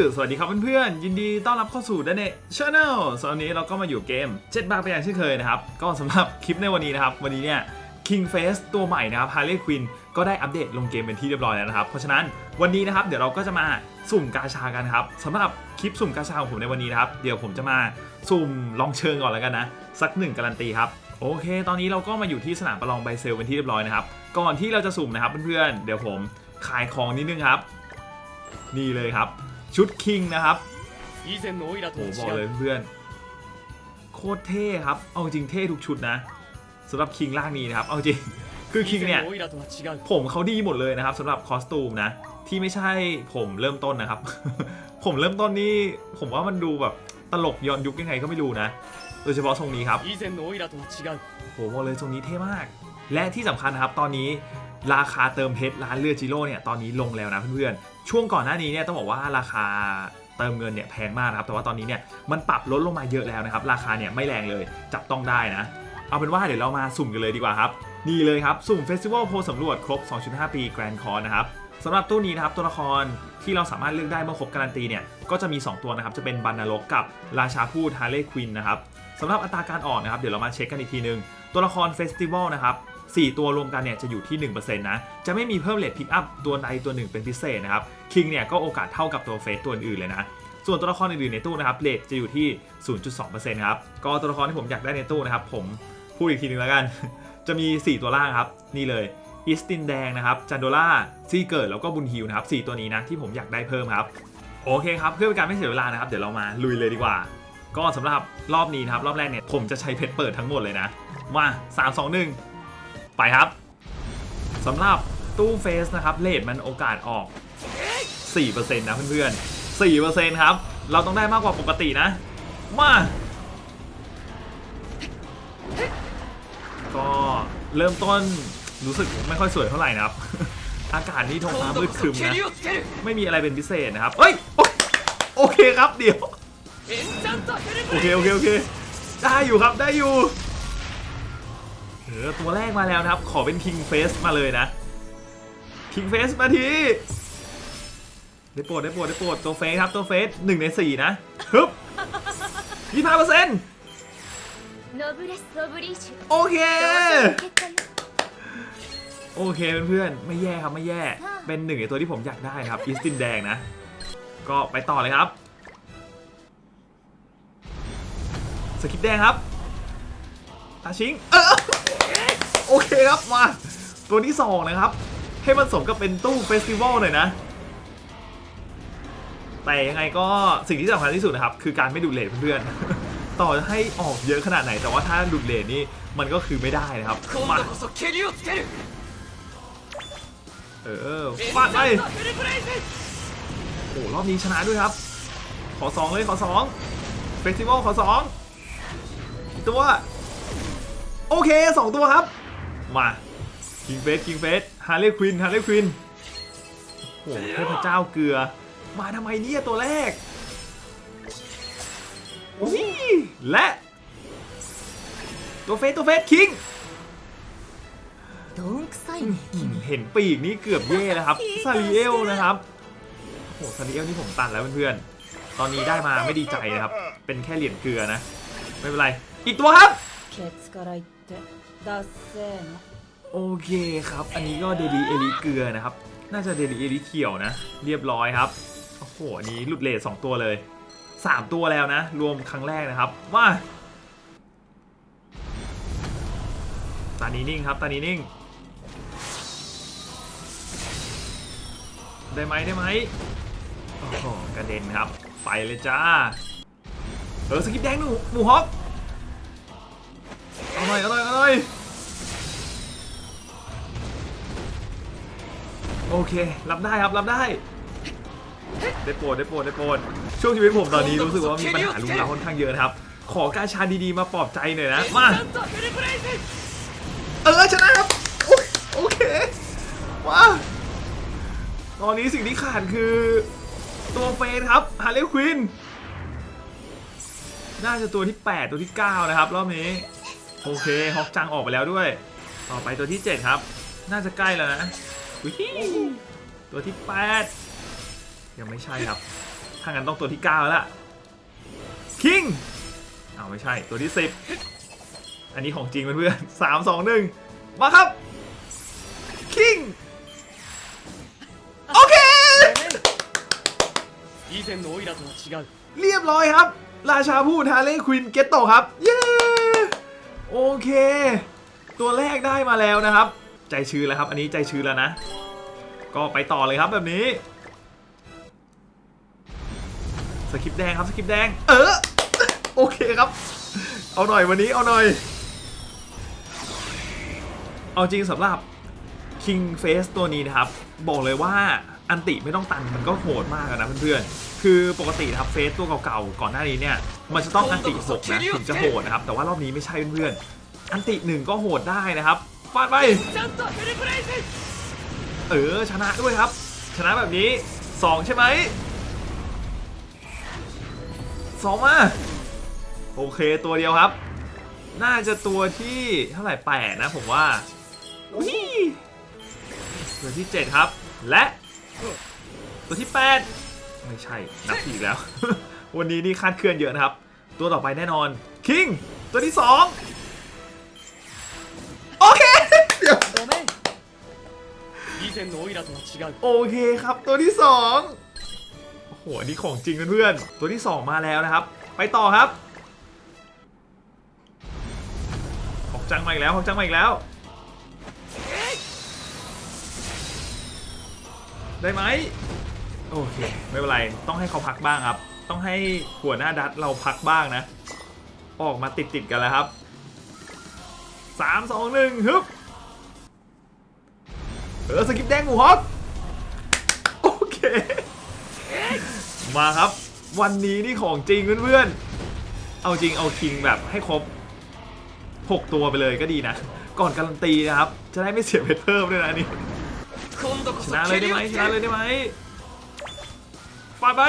สื่อสวัสดีครับเพื่อนๆยินดีต้อนรับเข้าสู่ดันเนชาแนลสำหรับวันนี้เราก็มาอยู่เกมเจ็ดบาร์ไปอย่างเช่นเคยนะครับ ก็สำหรับคลิปในวันนี้นะครับ วันนี้เนี่ย King Face ตัวใหม่นะครับ Harley Quinn ก็ได้อัปเดตลงเกมเป็นที่เรียบร้อยแล้วนะครับ เพราะฉะนั้นวันนี้นะครับเดี๋ยวเราก็จะมาสุ่มกาชากันครับสำหรับคลิปสุ่มกาชาของผมในวันนี้นะครับ เดี๋ยวผมจะมาสุ่มลองเชิงก่อนแล้วกันนะ สักหนึ่งการันตีครับโอเค ตอนนี้เราก็มาอยู่ที่สนามประลองไบเซลเป็นที่เรียบร้อยนะครับ ก่อนที่เราจะสุ่มนะครับเพื่อนๆเดี๋ยวผมขายของนิดนึงครับ นี่เลยครับ ชุดคิงนะครับโอ้โหบอกเลยเพื่อนโคตรเท่ครับ เอาจริงเท่ทุกชุดนะสำหรับคิงล่างนี้นะครับ เอาจริงคือคิงเนี่ยผมเขาดีหมดเลยนะครับสำหรับคอสตูมนะ ที่ไม่ใช่ผมเริ่มต้นนะครับ ผมเริ่มต้นนี่ผมว่ามันดูแบบตลกย้อนยุคยังไงก็ไม่รู้นะ โดยเฉพาะทรงนี้ครับโอ้โหบอกเลยทรงนี้เท่มาก และที่สำคัญนะครับตอนนี้ราคาเติมเพชรร้านเลือดจิโร่เนี่ยตอนนี้ลงแล้วนะเพื่อนช่วงก่อนหน้านี้เนี่ยต้องบอกว่าราคาเติมเงินเนี่ยแพงมากนะครับ แต่ว่าตอนนี้เนี่ยมันปรับลดลงมาเยอะแล้วนะครับ ราคาเนี่ยไม่แรงเลยจับต้องได้นะ เอาเป็นว่าเดี๋ยวเรามาสุ่มกันเลยดีกว่าครับ นี่เลยครับ สุ่มเฟสติวัลโพสำรวจครบ 2.5 ปีแกรนด์คอร์นะครับสำหรับตู้นี้นะครับตัวละครที่เราสามารถเลือกได้เมื่อครบการันตีเนี่ยก็จะมี 2 ตัวนะครับ จะเป็นบันนารกกับราชาพูดฮาร์เลย์ควินนะครับสำหรับอัตราการออกนะครับ เดี๋ยวเรามาเช็คกันอีกทีนึง ตัวละครเฟสติวัลนะครับ 4 ตัวรวมกันเนี่ยจะอยู่ที่ 1%นะ จะไม่มีเพิ่มเลทพิกอัพตัวใดตัวหนึ่งเป็นพิเศษนะครับ คิงเนี่ยก็โอกาสเท่ากับตัวเฟสตัวอื่นเลยนะ ส่วนตัวละครอื่นๆในตู้นะครับเลทจะอยู่ที่ 0.2%ครับ ก็ตัวละครที่ผมอยากได้ในตู้นะครับ ผมพูดอีกทีนึงแล้วกัน จะมี 4 ตัวล่างครับ นี่เลยอิสตินแดงนะครับ จันโดล่าซีเกิร์แล้วก็บุญฮิวนะครับ4ตัวนี้นะที่ผมอยากได้เพิ่มครับ โอเคครับเพื่อเป็นการไม่เสียเวลานะครับ เดี๋ยวเรามาลุยเลยดีกว่า ก็สำหรับรอบนี้นะครับรอบแรกเนี่ยผมจะใช้เพชรเปิดทั้งหมดเลยนะ มา 3 2 1 ไปครับสำหรับตู้เฟสนะครับเลทมันโอกาสออก 4%นะเพื่อนๆ 4%ครับ เราต้องได้มากกว่าปกตินะ มา ก็เริ่มต้นรู้สึกไม่ค่อยสวยเท่าไหร่นะครับ อากาศนี่ท้งฟ้ามืดครึมนะ ไม่มีอะไรเป็นพิเศษนะครับ เอ้ย โอเคครับเดี๋ยว โอเค โอเค โอเค ได้อยู่ครับได้อยู่ เออตัวแรกมาแล้วนะครับ ขอเป็นคิงเฟสมาเลยนะคิงเฟสมาทีได้โปรดได้โปรดได้โปรดตัวเฟสครับตัวเฟสหนึ่งในสี่นะฮึบยี่สิบห้าเปอร์เซ็นต์โอเค โอเคเพื่อนๆไม่แย่ครับไม่แย่ เป็นหนึ่งในตัวที่ผมอยากได้ครับอิสตินแดงนะ ก็ไปต่อเลยครับ สกิปแดงครับ ตาชิงเออโอเคครับมา ตัวที่สองนะครับ ให้มันสมกับเป็นตู้เฟสติวัลหน่อยนะ แต่ยังไงก็สิ่งที่สำคัญที่สุดนะครับ คือการไม่ดูดเลทเพื่อนต่อให้ออกเยอะขนาดไหน แต่ว่าถ้าดูดเลทนี่มันก็คือไม่ได้นะครับมาเออฟาดไปโอ้รอบนี้ชนะด้วยครับ ขอสองเลยขอสองเฟสติวัลขอสองตัว โอเคสองตัวครับ มาคิงเฟสคิงเฟสฮาร์เลย์ควินฮาร์เลย์ควินโอ้โหเทพเจ้าเกลือ มาทำไมเนี่ยตัวแรกอุ้ยและ ตัวเฟสตัวเฟสคิง どんくさいね อืมเห็นปีกนี่เกือบเย่แล้วครับซาริเอลนะครับ โอ้โหซาริเอลนี่ผมตัดแล้วเพื่อนๆ ตอนนี้ได้มาไม่ดีใจนะครับ เป็นแค่เหรียญเกลือนะ ไม่เป็นไร อีกตัวครับ ケツから言って ダッセーナ โอเคครับ อันนี้ก็เดลีเอลิเกลือนะครับ น่าจะเดลีเอลิเขียวนะ เรียบร้อยครับ โอ้โห อันนี้หลุดเลทสองตัวเลย สามตัวแล้วนะ รวมครั้งแรกนะครับมาตานี้นิ่งครับ ตานี้นิ่ง ได้ไหมได้ไหมโอ้โหกระเด็นครับ ไปเลยจ้า เออสกิปแดงหนูหมูฮอก เอาหน่อยเอาหน่อยเอาหน่อยโอเค รับได้ครับรับได้ ได้โปรดได้โปรดได้โปรดช่วงชีวิตผมตอนนี้รู้สึกว่ามีปัญหาลุมเราค่อนข้างเยอะครับ ขอกาชาดีๆมาปลอบใจหน่อยนะ มา เออชนะครับ โอเคว้าตอนนี้สิ่งที่ขาดคือ ตัวเฟนครับฮาร์เลควินน่าจะตัวที่ 8 ตัวที่ 9 นะครับ รอบนี้ โอเคฮอกจังออกไปแล้วด้วย ต่อไปตัวที่ 7 ครับ น่าจะใกล้แล้วนะตัวที่ 8 ยังไม่ใช่ครับ ถ้างั้นต้องตัวที่ 9 แล้วล่ะคิงเอาไม่ใช่ตัวที่ 10 อันนี้ของจริงเพื่อนๆสามสองหนึ่งมาครับคิงโอเคเรียบร้อยครับ ราชาผู้ทาเล่ควินเกตโตครับ เย้ โอเค ตัวแรกได้มาแล้วนะครับ ใจชื้นแล้วครับ อันนี้ใจชื้นแล้วนะ ก็ไปต่อเลยครับแบบนี้สคริปแดงครับสคริปแดง เออ โอเคครับ เอาหน่อยวันนี้เอาหน่อย เอาจริงสำหรับ King Face ตัวนี้นะครับ บอกเลยว่าอันติไม่ต้องตันมันก็โหดมากนะเพื่อนๆ คือปกตินะครับเฟสตัวเก่าๆก่อนหน้านี้เนี่ยมันจะต้องอันติหกนะถึงจะโหดนะครับแต่ว่ารอบนี้ไม่ใช่เพื่อนอันติหนึ่งก็โหดได้นะครับฟาดไปเออชนะด้วยครับ ชนะแบบนี้ 2 ใช่ไหมสองมาโอเคตัวเดียวครับ น่าจะตัวที่เท่าไหร่แปดนะผมว่าตัวที่เจ็ดครับ และตัวที่แปด ไม่ใช่ นับอีกแล้ว วันนี้นี่คาดเคลื่อนเยอะนะครับ ตัวต่อไปแน่นอน คิง ตัวที่สองโอเค โอเคครับ ตัวที่สองโหันนี้ของจริงเพื่อนตัวที่สองมาแล้วนะครับ ไปต่อครับหอกจังมาอีกแล้วหอกจังมาอีกแล้ว ได้ไหม โอเค ไม่เป็นไร ต้องให้เขาพักบ้างครับ ต้องให้หัวหน้าดัตเราพักบ้างนะ ออกมาติดติดกันแล้วครับสามสองหนึ่งฮึบเออสกิปแดงหมูฮอตโอเค มาครับ วันนี้นี่ของจริงเพื่อนๆ เอาจริงเอาคิงแบบให้ครบ 6 ตัวไปเลยก็ดีนะ ก่อนการันตีนะครับ จะได้ไม่เสียเพชรเพิ่มด้วยนะนี่ชนะเลยได้ไหมชนะเลยได้ไหม ปาดไป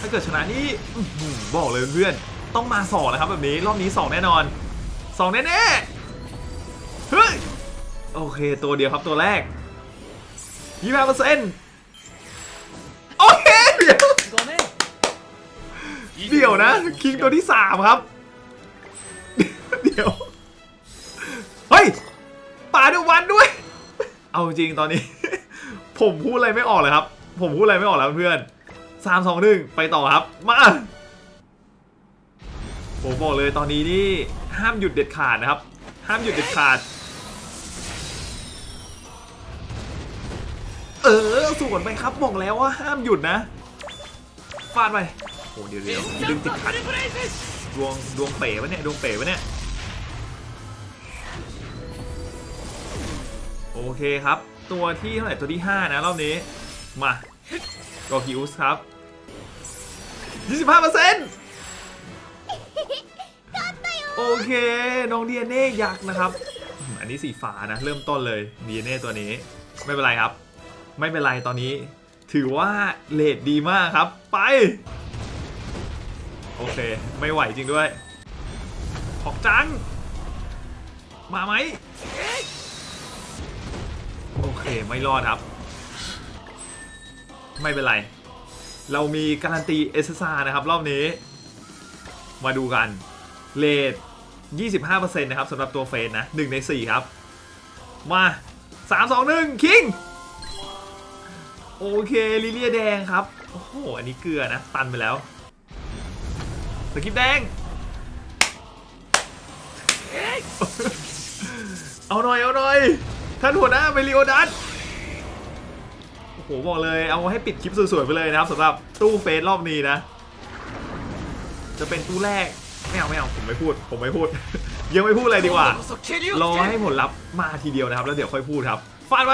ถ้าเกิดชนะนี่บอกเลยเพื่อนต้องมาสองนะครับแบบนี้รอบนี้สองแน่นอนสองแน่ๆเฮ้ยโอเคตัวเดียวครับตัวแรกยี่สิบเปอร์เซ็นต์โอเคเดี๋ยวเดี๋ยวนะคิงตัวที่สามครับ เดี๋ยวเฮ้ยป่าเดวันด้วย เอาจริงตอนนี้ ผมพูดอะไรไม่ออกเลยครับ ผมพูดอะไรไม่ออกแล้วเพื่อนสามสองหนึ่งไปต่อครับ มาผมบอกเลยตอนนี้นี่ห้ามหยุดเด็ดขาดนะครับ ห้ามหยุดเด็ดขาด เออสวนไปครับบอกแล้วว่าห้ามหยุดนะฟาดไปโอ้เดี๋ยวเดี๋ยวดึงติดขัดดวงดวงเป๋วะเนี่ยดวงเป๋วะเนี่ยโอเคครับ ตัวที่เท่าไหร่ตัวที่ 5 นะรอบนี้มา กอคิอุสครับ 25เปอร์เซ็นต์โอเค น้องดีเน่ยักษ์นะครับอืมอันนี้สีฟ้านะ เริ่มต้นเลยดีเน่ตัวนี้ ไม่เป็นไรครับ ไม่เป็นไรตอนนี้ ถือว่าเลทดีมากครับ ไป โอเค ไม่ไหวจริงด้วยหอกจัง มาไหม โอเค ไม่รอดครับ ไม่เป็นไร เรามีการันตีเอสซานะครับ รอบนี้ มาดูกันเลท25%นะครับสำหรับตัวเฟนนะ 1 ใน 4 ครับ มา 3 2 1 คิง โอเค ลิเลียแดงครับ โอ้โห อันนี้เกลือนะ ตันไปแล้ว สกิปแดง เอาหน่อย เอาหน่อย ท่านหัวหน้าเมลิโอดัส โหบอกเลยเอาให้ปิดคลิปสวยๆไปเลยนะครับสำหรับตู้เฟสรอบนี้นะ จะเป็นตู้แรกไม่เอาไม่เอาผมไม่พูด ผมไม่พูด ยังไม่พูดอะไรดีกว่ารอให้ผลลัพธ์มาทีเดียวนะครับ แล้วเดี๋ยวค่อยพูดครับฟาดไป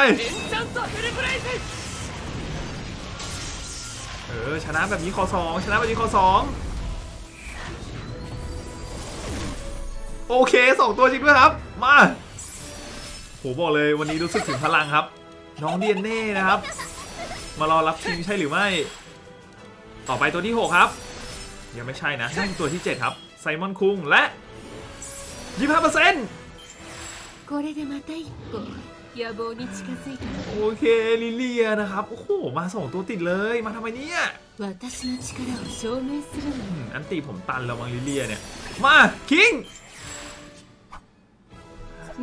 เออชนะแบบนี้คอสองชนะแบบนี้คอสองโอเคสองตัวจริงด้วยครับ มาโหบอกเลยวันนี้รู้สึกถึงพลังครับ น้องเดียนเน่นะครับ มารอรับชิงใช่หรือไม่ ต่อไปตัวที่ 6 ครับ ยังไม่ใช่นะนั่นตัวที่ 7 ครับ ไซมอนคุงและ 25% これでまた一歩野望に近づいた โอเค ลิเลียนะครับ โอ้โห มาสองตัวติดเลย มาทำไมเนี่ย 私の力を証明するの อืมอันตีผมตันแล้วมังลิเลียเนี่ย มา คิง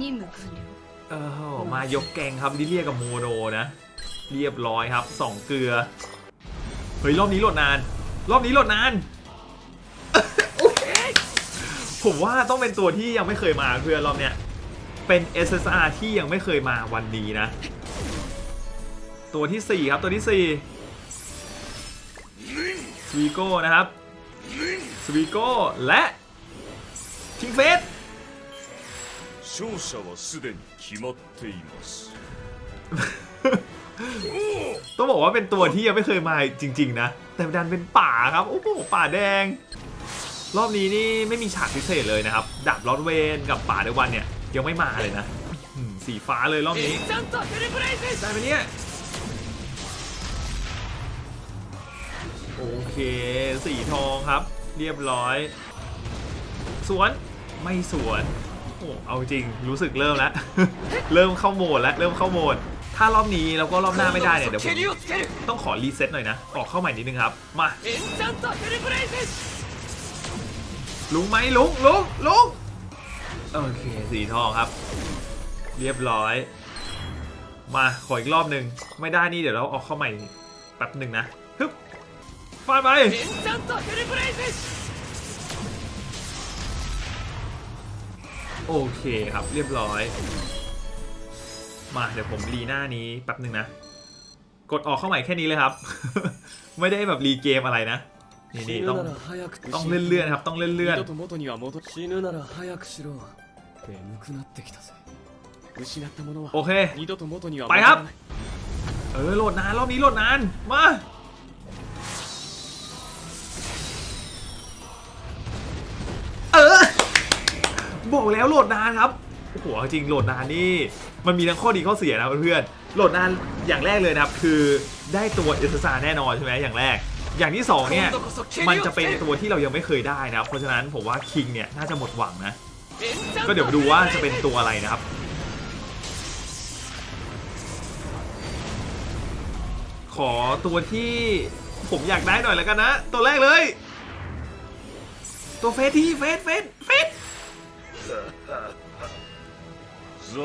任務完了 เออมายกแกงครับลิเลียกับโมโดนะ เรียบร้อยครับสองเกลือ เฮ้ย รอบนี้โหลดนาน รอบนี้โหลดนาน โอเคผมว่าต้องเป็นตัวที่ยังไม่เคยมาเพื่อนรอบเนี้ย เป็น SSR ที่ยังไม่เคยมาวันนี้นะ ตัวที่ 4 ครับตัวที่4สวีโก้นะครับสวีโก้และทิงเฟส 勝者はすでに決まっています ต้องบอกว่าเป็นตัวที่ยังไม่เคยมาจริง ๆ นะ แต่ดันเป็นป่าครับ โอ้โห ป่าแดง รอบนี้นี่ไม่มีฉากพิเศษเลยนะครับ ดาบลอดเวนกับป่าเดวันเนี่ย ยังไม่มาเลยนะสีฟ้าเลยรอบนี้ ได้ไหมเนี่ย โอเค สีทองครับ เรียบร้อย สวนไม่สวน โอ้เอาจริงรู้สึกเริ่มแล้ว เริ่มเข้าโหมดแล้ว เริ่มเข้าโหมด ถ้ารอบนี้แล้วก็รอบหน้าไม่ได้เนี่ยเดี๋ยวผมต้องขอรีเซ็ตหน่อยนะออกเข้าใหม่นิดนึงครับ มา ลุงไหมลุงลุงลุงโอเคสีทองครับ เรียบร้อย มาขออีกรอบหนึ่งไม่ได้นี่เดี๋ยวเราออกเข้าใหม่แป๊บหนึ่งนะฮึบฟาดไปโอเคครับเรียบร้อย มาเดี๋ยวผมรีหน้านี้แป๊บหนึ่งนะ กดออกเข้าใหม่แค่นี้เลยครับ ไม่ได้แบบรีเกมอะไรนะ นี่นี่ต้องต้องเลื่อนๆครับ ต้องเลื่อนๆโอเค ไปครับ เออโหลดนาน รอบนี้โหลดนาน มาเออบอกแล้วโหลดนานครับ โอ้โหเอาจริงโหลดนานนี่มันมีทั้งข้อดีข้อเสียนะเพื่อนๆโหลดนานอย่างแรกเลยนะครับคือได้ตัวเอสซาแน่นอนใช่ไหมอย่างแรก อย่างที่สองเนี่ยมันจะเป็นตัวที่เรายังไม่เคยได้นะครับเพราะฉะนั้นผมว่าคิงเนี่ยน่าจะหมดหวังนะก็เดี๋ยวมาดูว่าจะเป็นตัวอะไรนะครับขอตัวที่ผมอยากได้หน่อยแล้วกันนะ ตัวแรกเลย ตัวเฟสที่เฟสเฟสเฟส โซ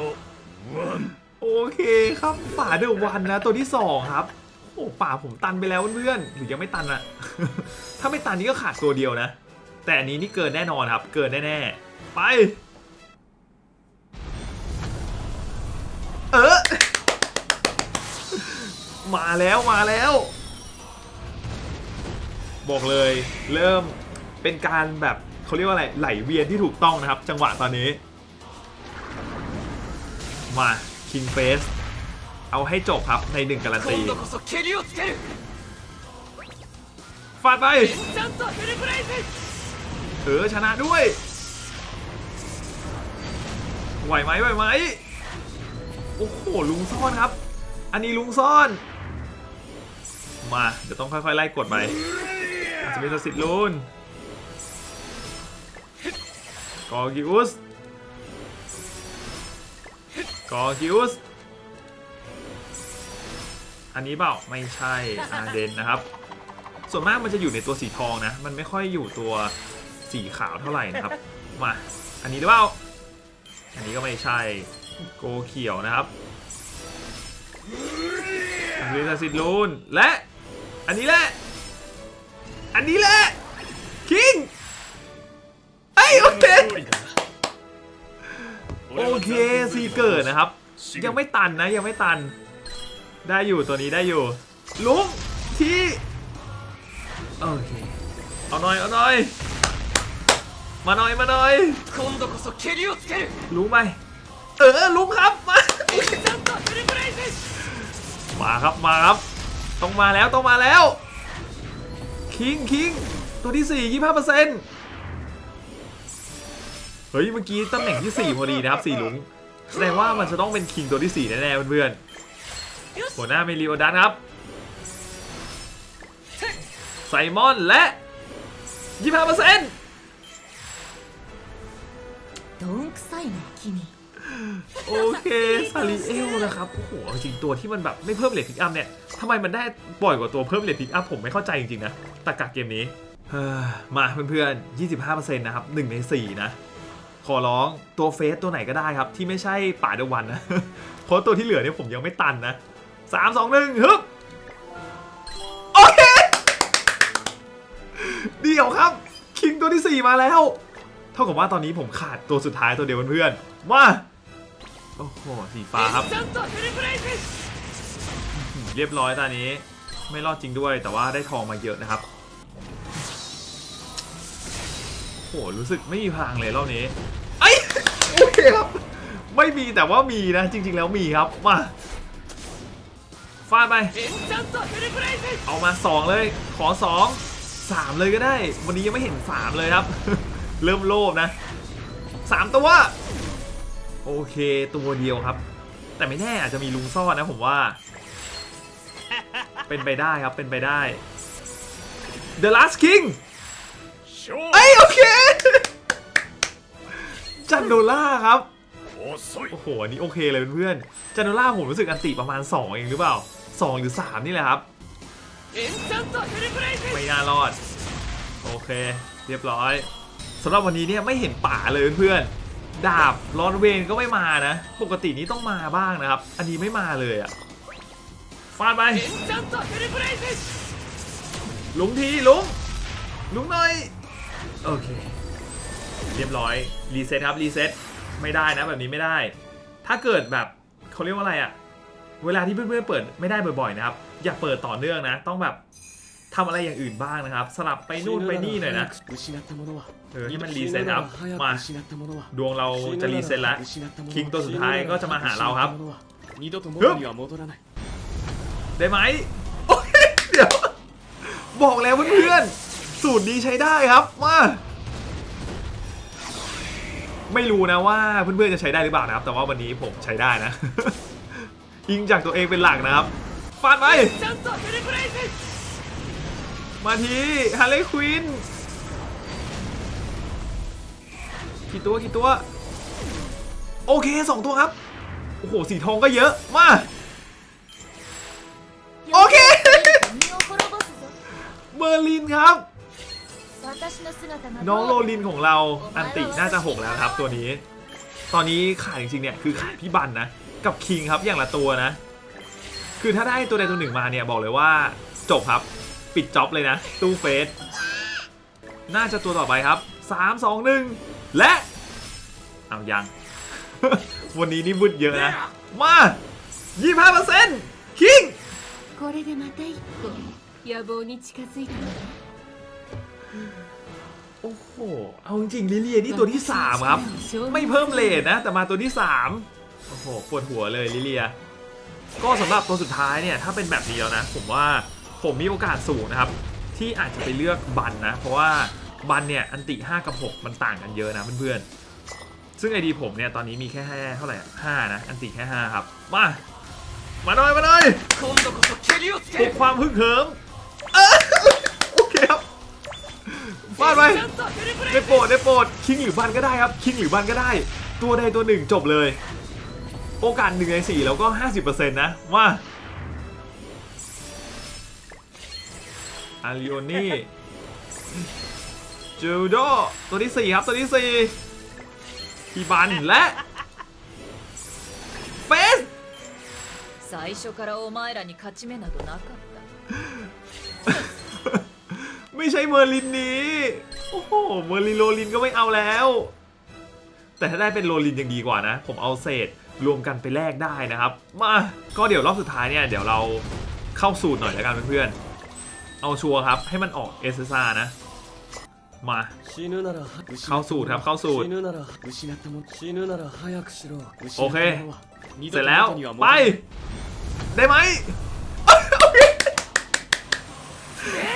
วันโอเคครับป่าเดอะวันนะตัวที่สองครับ โอ้ป่าผมตันไปแล้วเพื่อนหรือยังไม่ตันอะถ้าไม่ตันนี่ก็ขาดตัวเดียวนะ แต่อันนี้นี่เกินแน่นอนครับ เกินแน่ๆไป เออมาแล้วมาแล้ว บอกเลยเริ่มเป็นการแบบเขาเรียกว่าอะไรไหลเวียนที่ถูกต้องนะครับ จังหวะตอนนี้ มาคิงเฟสเอาให้จบครับในหนึ่งการันตีฟาดไปเออชนะด้วย ไหวไหมไหวไหมโอ้โหลุงซ่อนครับ อันนี้ลุงซ่อน มาเดี๋ยวต้องค่อยๆไล่กดไปอาจจะมีสิทธิ์ลุนกอกิอุส กอกิอุสอันนี้เปล่าไม่ใช่อาเดนนะครับ ส่วนมากมันจะอยู่ในตัวสีทองนะ มันไม่ค่อยอยู่ตัวสีขาวเท่าไหร่นะครับ มา อันนี้หรือเปล่า อันนี้ก็ไม่ใช่โกเขียวนะครับอันนี้จะสิดลูนและ อันนี้แหละ อันนี้แหละ เคซีเกิดนะครับ ยังไม่ตันนะยังไม่ตัน ได้อยู่ตัวนี้ได้อยู่ ลุงที่โอเคเอาหน่อยเอาหน่อยมาหน่อยมาหน่อยลุงไปเออลุงครับมามาครับมาครับต้องมาแล้วต้องมาแล้วคิงคิงตัวที่สี่ยี่ห้าเปอร์เซ็นต์ เฮ้ยเมื่อกี้ตำแหน่งที่ 4 พอดีนะครับสี่ลุงแสดงว่ามันจะต้องเป็นคิงตัวที่ 4 แน่ๆเพื่อนๆหัวหน้าเมลิโอดัสครับไซมอนและ 25เปอร์เซ็นต์โอเคซาริเอลนะครับโอ้โหจริงตัวที่มันแบบไม่เพิ่มเลทพิกอัพเนี่ยทำไมมันได้ปล่อยกว่าตัวเพิ่มเลทพิกอัพผมไม่เข้าใจจริงๆนะตะกะเกมนี้มาเพื่อนๆ25%นะครับ1ใน4นะ ขอร้องตัวเฟสตัวไหนก็ได้ครับ ที่ไม่ใช่ป่าเดวันนะเพราะตัวที่เหลือเนี่ยผมยังไม่ตันนะ3 2 1ฮึบโอเคเดี๋ยวครับ คิงตัวที่ 4 มาแล้ว เท่ากับว่าตอนนี้ผมขาดตัวสุดท้ายตัวเดียวเพื่อนๆมาโอ้โหสีฟ้าครับ เรียบร้อยตอนนี้ไม่รอดจริงด้วยแต่ว่าได้ทองมาเยอะนะครับ โหรู้สึกไม่มีพลังเลยรอบนี้ไอ้ยโอเคครับไม่มีแต่ว่ามีนะจริง ๆ แล้วมีครับมาฟาดไปเอามา 2 เลยขอ 2 3 เลยก็ได้ วันนี้ยังไม่เห็น 3 เลยครับ เริ่มโลภนะ 3 ตัว โอเคตัวเดียวครับ แต่ไม่แน่อาจจะมีลุงซ่อนนะผมว่า เป็นไปได้ครับเป็นไปได้ The Last King 勝เอ้ยโอเค จันโดล่าครับ遅いโอ้โห อันนี้โอเคเลยเพื่อนๆจันโดล่าผมรู้สึกอันติประมาณ 2 เองหรือเปล่า 2 หรือ 3 นี่แหละครับ ไม่น่ารอด โอเค เรียบร้อยสำหรับวันนี้เนี่ยไม่เห็นป่าเลยเพื่อนๆดาบรอนเวนก็ไม่มานะ ปกตินี้ต้องมาบ้างนะครับ อันนี้ไม่มาเลยอะฟาดไปลุงทีลุงลุงหน่อย โอเค เรียบร้อยรีเซ็ตครับรีเซ็ตไม่ได้นะแบบนี้ไม่ได้ ถ้าเกิดแบบเขาเรียกว่าอะไรอะเวลาที่เพื่อนๆเปิดไม่ได้บ่อยๆนะครับ อย่าเปิดต่อเนื่องนะ ต้องแบบทำอะไรอย่างอื่นบ้างนะครับ สลับไปนู่นไปนี่หน่อยนะเออนี่มันรีเซ็ตครับมาดวงเราจะรีเซ็ตแล้วคิงตัวสุดท้ายก็จะมาหาเราครับเได้ไหมเดี๋ยว บอกแล้วเพื่อนๆสูตรนี้ใช้ได้ครับมา ไม่รู้นะว่าเพื่อนๆจะใช้ได้หรือเปล่านะครับ แต่ว่าวันนี้ผมใช้ได้นะ ยิงจากตัวเองเป็นหลักนะครับฟาดไปมาทีฮาร์เลย์ควินกี่ตัวกี่ตัว โอเคสองตัวครับ โอ้โห สีทองก็เยอะ มา โอเค เบอร์ลินครับ น้องโรลินของเราอันติน่าจะ 6 แล้วนะครับตัวนี้ ตอนนี้ขายจริงๆเนี่ยคือขายพี่บันนะ กับคิงครับอย่างละตัวนะ คือถ้าได้ตัวใดตัวหนึ่งมาเนี่ยบอกเลยว่าจบครับ ปิดจ็อบเลยนะ ตู้เฟส น่าจะตัวต่อไปครับ 3 2 1 และ เอายัง วันนี้นี่บุดเยอะนะ มา 25%คิง これでまた一歩野望に近づいたのね โอ้โห เอาจริงลิเลียนี่ตัวที่สามครับ ไม่เพิ่มเลทนะ แต่มาตัวที่สามโอ้โห ปวดหัวเลยลิเลีย ก็สำหรับตัวสุดท้ายเนี่ย ถ้าเป็นแบบนี้แล้วนะ ผมว่าผมมีโอกาสสูงนะครับ ที่อาจจะไปเลือกบันนะ เพราะว่าบันเนี่ย อันติ 5 กับ 6 มันต่างกันเยอะนะเพื่อนๆ ซึ่งไอดีผมเนี่ย ตอนนี้มีแค่เท่าไหร่ห้านะ อันติแค่ 5 ครับ มา มาหน่อย มาหน่อยปลุกความฮึกเหิมโอเคครับ ฟาดไป ได้โปรดได้โปรดคิงหรือบันก็ได้ครับ คิงหรือบันก็ได้ ตัวใดตัวหนึ่งจบเลย โอกาสหนึ่งในสี่แล้วก็ 50%นะว่าอาริโอนี่จูโดตัวที่ 4 ครับ ตัวที่ 4 พี่บันและเฟส 最初からお前らに勝ち目などなかった ไม่ใช่เมอร์ลินนี้ โอ้โห เมอร์ลินโรลินก็ไม่เอาแล้ว แต่ถ้าได้เป็นโรลินยังดีกว่านะ ผมเอาเศษรวมกันไปแลกได้นะครับ มา ก็เดี๋ยวรอบสุดท้ายเนี่ย เดี๋ยวเราเข้าสูตรหน่อยแล้วกันเพื่อนๆ เอาชัวร์ครับ ให้มันออกเอสซานะ มา เข้าสูตรครับ เข้าสูตร โอเค เสร็จแล้ว ไป ได้ไหม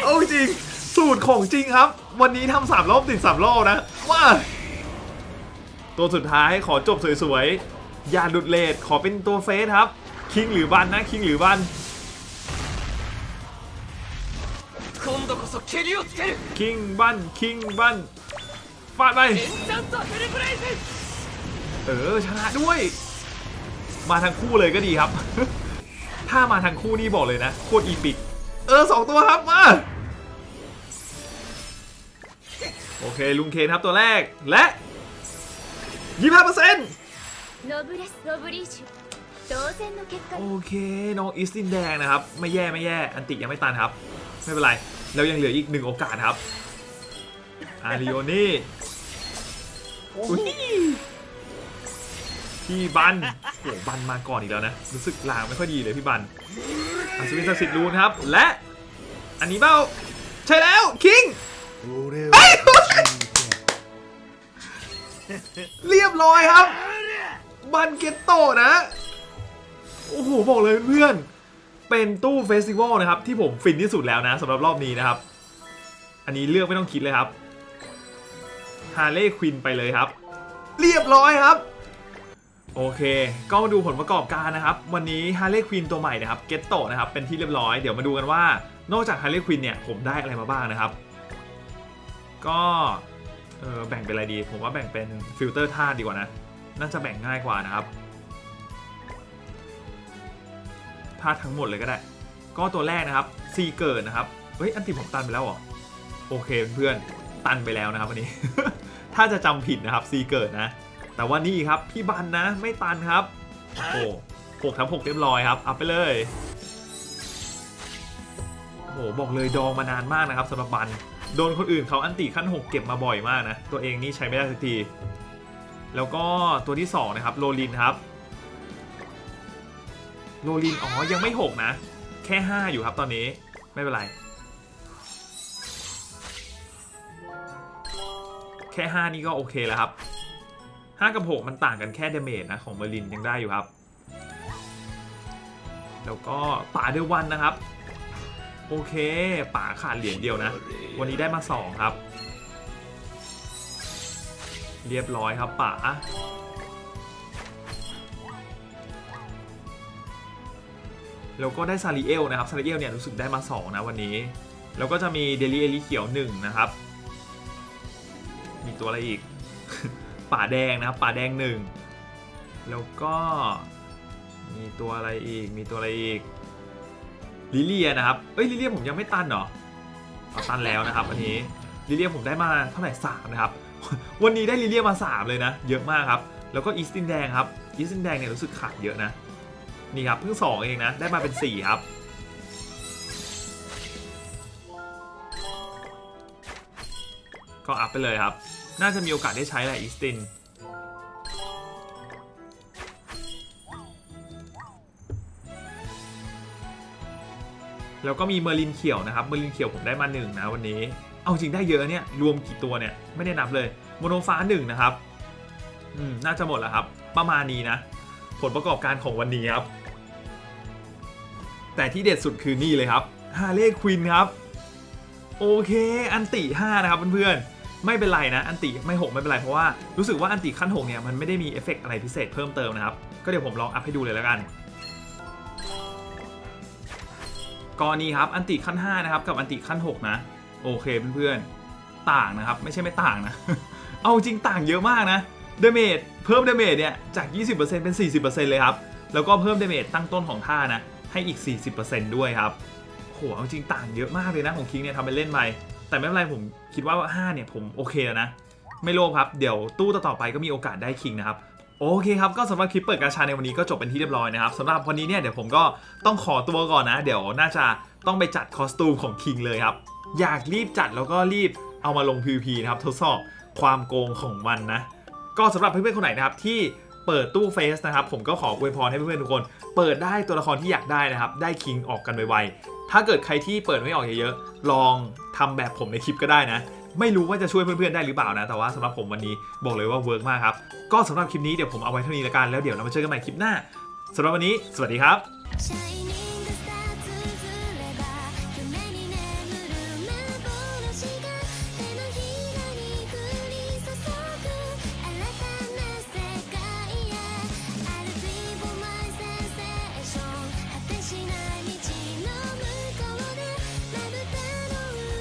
โอาจริง สูตรของจริงครับ วันนี้ทำสามรอบติดสามรอบนะว้าตัวสุดท้ายขอจบสวยๆ อย่าดุดเลดขอเป็นตัวเฟสครับ คิงหรือบันนะ คิงหรือบันคิงบันคิงบันฟาดไปเออชนะด้วย มาทั้งคู่เลยก็ดีครับ ถ้ามาทั้งคู่นี่บอกเลยนะ โคตรอีปิก เออสองตัวครับมา เคลุงเคนครับตัวแรกและยี่ห้าเปอร์เซ็นต์โอเคน้องอีสตินแดงนะครับ ไม่แย่ไม่แย่ อันติยังไม่ตันครับ ไม่เป็นไร เรายังเหลืออีกหนึ่งโอกาสครับ อาริโอนี่พี่บันโอ้บันมาก่อนอีกแล้วนะ รู้สึกลางไม่ค่อยดีเลยพี่บันอัศวินสิทธิ์รูนครับ และ อันนี้เบ้า ใช่แล้ว คิงไเรียบร้อยครับ บันเกตโตนะ โอ้โห บอกเลยเพื่อนเป็นตู้เฟสติวัลนะครับ ที่ผมฟินที่สุดแล้วนะสำหรับรอบนี้นะครับ อันนี้เลือกไม่ต้องคิดเลยครับฮาร์เลย์ควินไปเลยครับ เรียบร้อยครับ โอเค ก็มาดูผลประกอบการนะครับ วันนี้ฮาร์เลย์ควินตัวใหม่นะครับเกตโตนะครับเป็นที่เรียบร้อยเดี๋ยวมาดูกันว่า นอกจากฮาร์เลย์ควินเนี่ยผมได้อะไรมาบ้างนะครับ ก็ เออแบ่งเป็นอะไรดี ผมว่าแบ่งเป็นฟิลเตอร์ธาตุดีกว่านะ น่าจะแบ่งง่ายกว่านะครับธาตุทั้งหมดเลยก็ได้ ก็ตัวแรกนะครับซีเกิดนะครับ เฮ้ย อันติผมตันไปแล้วเหรอ โอเคเพื่อนตันไปแล้วนะครับวันนี้ ถ้าจะจำผิดนะครับซีเกิดนะ แต่ว่านี่ครับพี่บันนะไม่ตันครับ โอ้หกทั้งหกเรียบร้อยครับ อัพไปเลยโอ้โหบอกเลยดองมานานมากนะครับสำหรับบัน โดนคนอื่นเขาอันติขั้น 6 เก็บมาบ่อยมากนะ ตัวเองนี่ใช้ไม่ได้สักที แล้วก็ตัวที่ 2 นะครับโรลินครับโรลินอ๋อ ยังไม่ 6 นะ แค่ 5 อยู่ครับตอนนี้ไม่เป็นไร แค่ 5 นี่ก็โอเคแล้วครับ 5 กับ 6 มันต่างกันแค่เดเมจนะ ของเมอร์ลินยังได้อยู่ครับ แล้วก็ป่าเดวันนะครับ โอเคป่าขาดเหรียญเดียวนะ วันนี้ได้มา 2 ครับ เรียบร้อยครับป่าแล้วก็ได้ซาริเอลนะครับซาริเอลเนี่ยรู้สึกได้มา 2 นะวันนี้ แล้วก็จะมีเดลิเอลิเขียว 1 นะครับ มีตัวอะไรอีก ป่าแดงนะครับป่าแดง 1 แล้วก็มีตัวอะไรอีกมีตัวอะไรอีก ลิเลียนะครับเอ้ยลิเลียผมยังไม่ตันเหรอเอาตันแล้วนะครับวันนี้ลิเลียผมได้มาเท่าไหร่สามนะครับ วันนี้ได้ลิเลียมา 3 เลยนะ เยอะมากครับ แล้วก็อีสตินแดงครับอีสตินแดงเนี่ยรู้สึกขาดเยอะนะ นี่ครับเพิ่ง 2 เองนะ ได้มาเป็น 4 ครับ ก็อัพไปเลยครับ น่าจะมีโอกาสได้ใช้แหละอีสติน แล้วก็มีเมอร์ลินเขียวนะครับเมอร์ลินเขียวผมได้มาหนึ่งนะวันนี้ เอาจริงได้เยอะเนี่ยรวมกี่ตัวเนี่ยไม่ได้นับเลยโมโนฟ้าหนึ่งนะครับอืมน่าจะหมดแล้วครับ ประมาณนี้นะ ผลประกอบการของวันนี้ครับ แต่ที่เด็ดสุดคือนี่เลยครับฮาเล่ควินครับ โอเค อันติ5นะครับเพื่อนๆไม่เป็นไรนะ อันติไม่6ไม่เป็นไรเพราะว่ารู้สึกว่าอันติขั้น6เนี่ยมันไม่ได้มีเอฟเฟกต์อะไรพิเศษเพิ่มเติมนะครับ ก็เดี๋ยวผมลองอัพให้ดูเลยแล้วกัน กรณีครับอันติขั้น 5 นะครับ กับอันติขั้น 6 นะ โอเคเพื่อนๆ ต่างนะครับ ไม่ใช่ไม่ต่างนะ เอาจริงต่างเยอะมากนะเดเมจเพิ่มเดเมจเนี่ยจาก 20%เป็น 40%เลยครับ แล้วก็เพิ่มเดเมจตั้งต้นของท่านะ ให้อีก 40%ด้วยครับโหเอาจริงต่างเยอะมากเลยนะของคิงเนี่ยทำไปเล่นไปแต่ไม่เป็นไรผมคิดว่า 5 เนี่ยผมโอเคแล้วนะ ไม่โลภครับ เดี๋ยวตู้ต่อไปก็มีโอกาสได้คิงนะครับ โอเคครับก็สำหรับคลิปเปิดกาชาในวันนี้ก็จบเป็นที่เรียบร้อยนะครับสำหรับวันนี้เนี่ยเดี๋ยวผมก็ต้องขอตัวก่อนนะ เดี๋ยวน่าจะต้องไปจัดคอสตูมของคิงเลยครับ อยากรีบจัดแล้วก็รีบเอามาลง PVP นะครับทดสอบความโกงของมันนะ ก็สำหรับเพื่อนๆคนไหนนะครับที่เปิดตู้เฟสนะครับผมก็ขออวยพรให้เพื่อนๆทุกคน เปิดได้ตัวละครที่อยากได้นะครับได้คิงออกกันไวๆถ้าเกิดใครที่เปิดไม่ออกเยอะๆลองทำแบบผมในคลิปก็ได้นะ ไม่รู้ว่าจะช่วยเพื่อนๆได้หรือเปล่านะ แต่ว่าสำหรับผมวันนี้บอกเลยว่าเวิร์กมากครับ ก็สำหรับคลิปนี้เดี๋ยวผมเอาไว้เท่านี้ละกันแล้วเดี๋ยวเรามาเจอกันใหม่คลิปหน้าสำหรับวันนี้ สวัสดีครับ